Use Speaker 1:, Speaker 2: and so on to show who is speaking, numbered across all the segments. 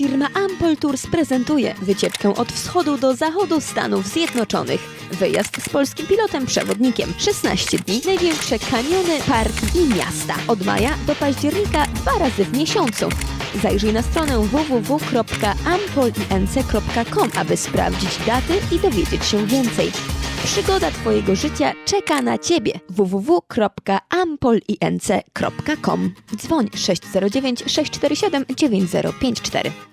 Speaker 1: Firma Ampol Tours prezentuje wycieczkę od wschodu do zachodu Stanów Zjednoczonych. Wyjazd z polskim pilotem przewodnikiem. 16 dni, największe kaniony, parki i miasta. Od maja do października dwa razy w miesiącu. Zajrzyj na stronę www.ampolinc.com, aby sprawdzić daty i dowiedzieć się więcej. Przygoda Twojego życia czeka na Ciebie. www.ampolinc.com Dzwoń 609 647 9054.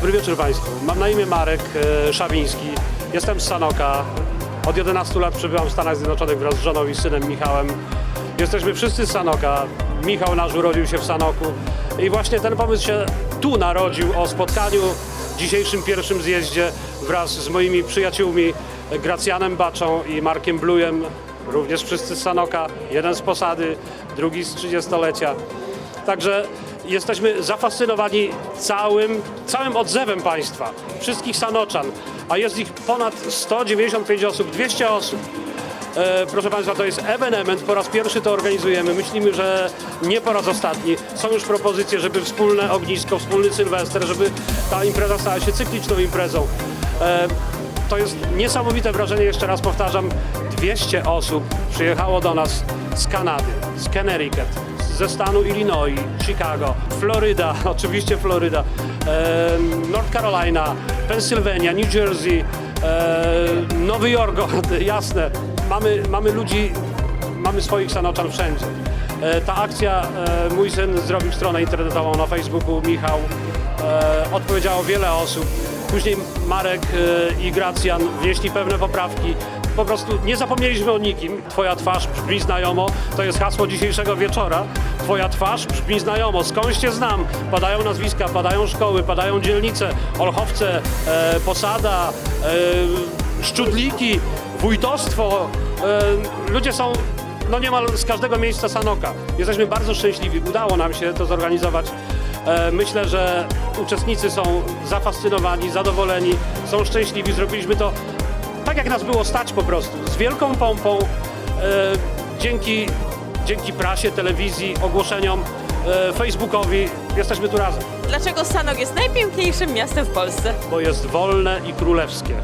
Speaker 2: Dobry wieczór Państwu. Mam na imię Marek e, Szawiński. Jestem z Sanoka. Od 11 lat przebywam w Stanach Zjednoczonych wraz z żoną i synem Michałem. Jesteśmy wszyscy z Sanoka. Michał nasz urodził się w Sanoku. I właśnie ten pomysł się tu narodził o spotkaniu w dzisiejszym pierwszym zjeździe wraz z moimi przyjaciółmi Gracjanem Baczą i Markiem Blujem. Również wszyscy z Sanoka. Jeden z posady, drugi z 30-lecia. Także jesteśmy zafascynowani całym, całym odzewem państwa, wszystkich Sanoczan, a jest ich ponad 195 osób, 200 osób. E, proszę Państwa, to jest ewenement, po raz pierwszy to organizujemy. Myślimy, że nie po raz ostatni. Są już propozycje, żeby wspólne ognisko, wspólny sylwester, żeby ta impreza stała się cykliczną imprezą. E, to jest niesamowite wrażenie, jeszcze raz powtarzam, 200 osób przyjechało do nas z Kanady, z Connecticut, ze stanu Illinois, Chicago, Floryda, oczywiście Floryda, North Carolina, Pennsylvania, New Jersey, Nowy Jork, jasne, mamy, mamy ludzi, mamy swoich sanoczan wszędzie. E, ta akcja, e, mój syn zrobił stronę internetową na Facebooku, Michał, e, odpowiedziało wiele osób. Później Marek i Gracjan wnieśli pewne poprawki. Po prostu nie zapomnieliśmy o nikim. Twoja twarz brzmi znajomo. To jest hasło dzisiejszego wieczora. Twoja twarz brzmi znajomo. Skądś cię znam? Padają nazwiska, padają szkoły, padają dzielnice, Olchowce, e, Posada, e, Szczudliki, Wójtostwo. E, ludzie są no niemal z każdego miejsca Sanoka. Jesteśmy bardzo szczęśliwi. Udało nam się to zorganizować. E, Myślę, że uczestnicy są zafascynowani, zadowoleni, są szczęśliwi. Zrobiliśmy to tak, jak nas było stać po prostu, z wielką pompą, e, dzięki, dzięki prasie, telewizji, ogłoszeniom, e, Facebookowi. Jesteśmy tu razem,
Speaker 3: Dlaczego Sanok jest najpiękniejszym miastem w Polsce?
Speaker 2: bo jest wolne i królewskie.